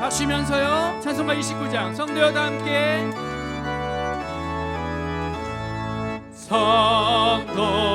박수면서요 찬송가 29장 성도여 다 함께. 성도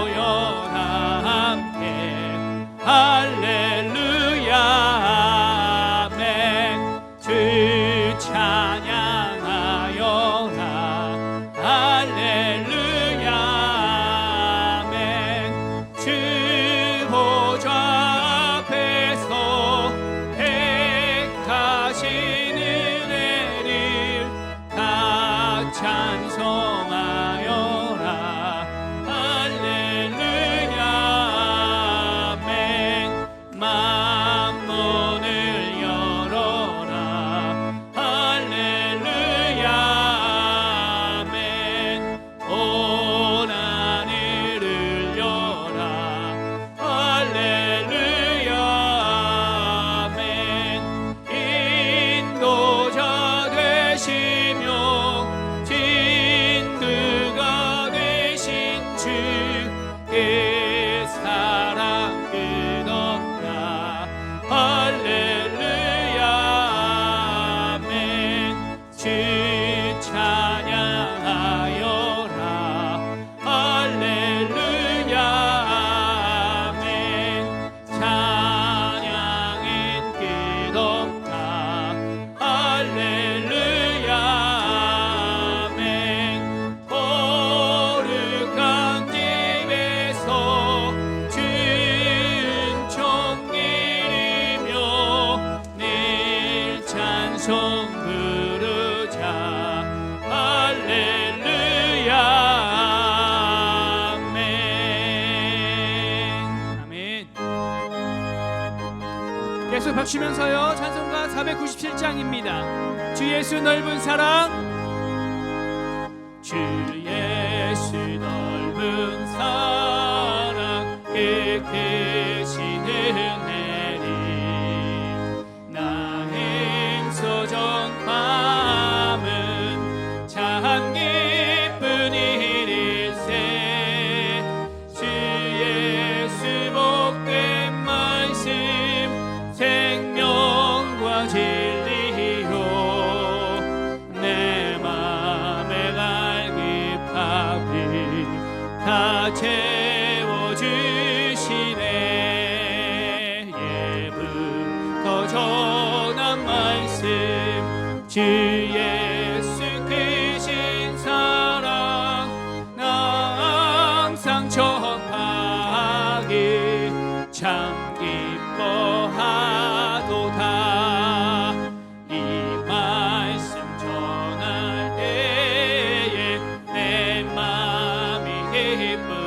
찬송 부르자. 할렐루야. 아멘. 아멘. 계속 박치면서요. 찬송가 497장입니다. 주 예수 넓은 사랑. 주 예수 넓은 사랑. 깊이 paper.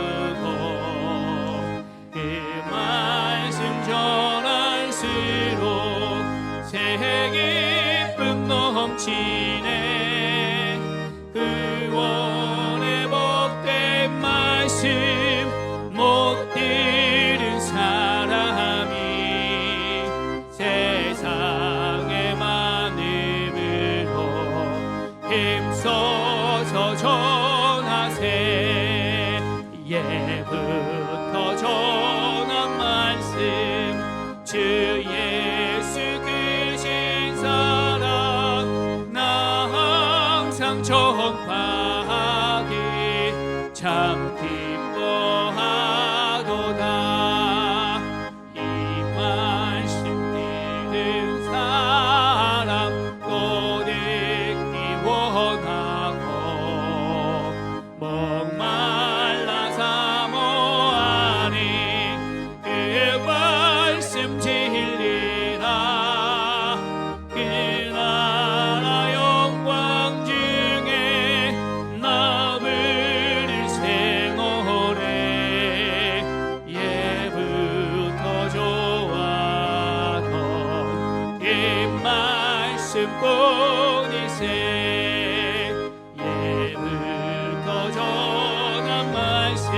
예물 거전한 말씀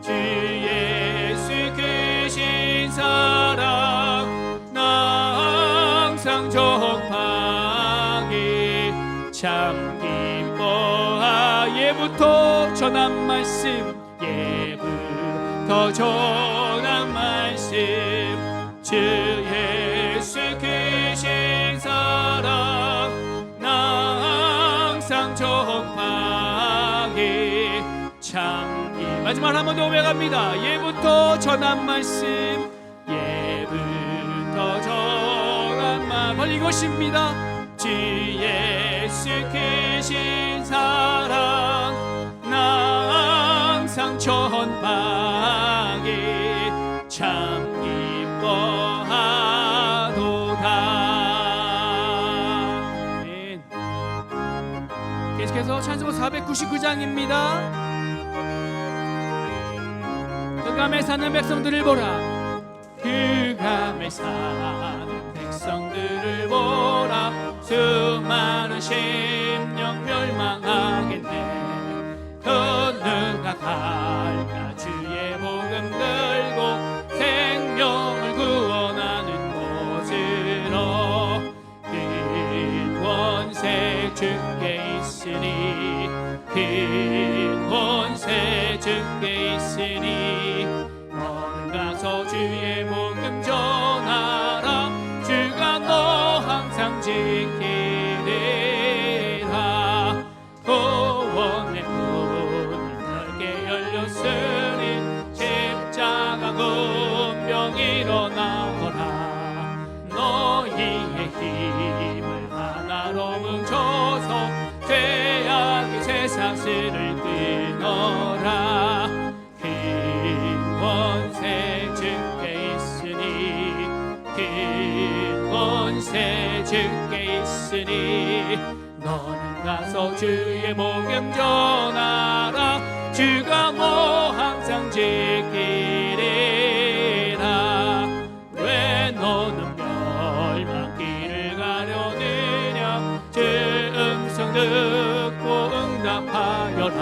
주 예수 그신 사랑 항상 정방이 참 기뻐하 예부터 전한 말씀. 예물 거전한 정파해 참기 마지막 한 번 더 오며갑니다. 예부터 전한 말씀 예부터 전한 말. 바로 이것입니다. 주 예수 크신 사 499장입니다. 그감에 사는 백성들을 보라. 그감에 사는 백성들을 보라. 수많은 심령 멸망하겠네 주 주께 있으니 너는 가서 주의 복음 전하라. 주가 뭐 항상 지키리라. 왜 너는 멸망길을 가려느냐? 주 음성 듣고 응답하여라.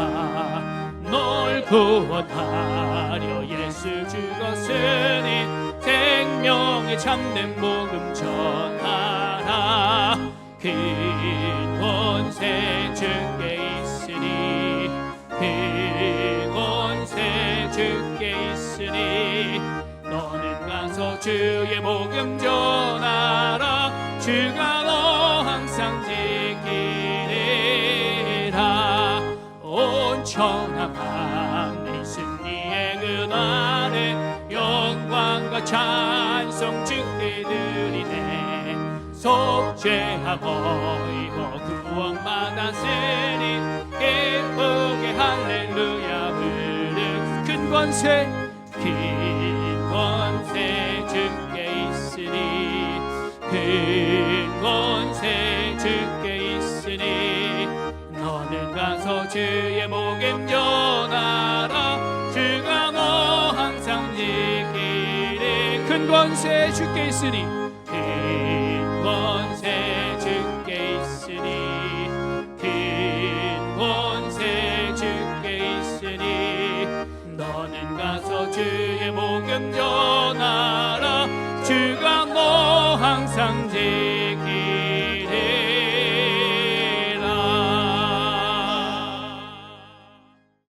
널 구원하려 예수 죽었으니 생명의 참된 복음 전 주의 복음 전하라 주가 너 항상 지키리라. 온 천하 만민 승리의 그날에 영광과 찬송 드리네 속죄하고 이거 구원받았으니 기쁘게 할렐루야. 부르 큰 권세 가서 주의 전하라. 주가 너 항상 지키리 큰 권세 주께 있으니 큰 권세 주께 있으니 큰 권세 주께 있으니 너는 가서 주의 복음 전하라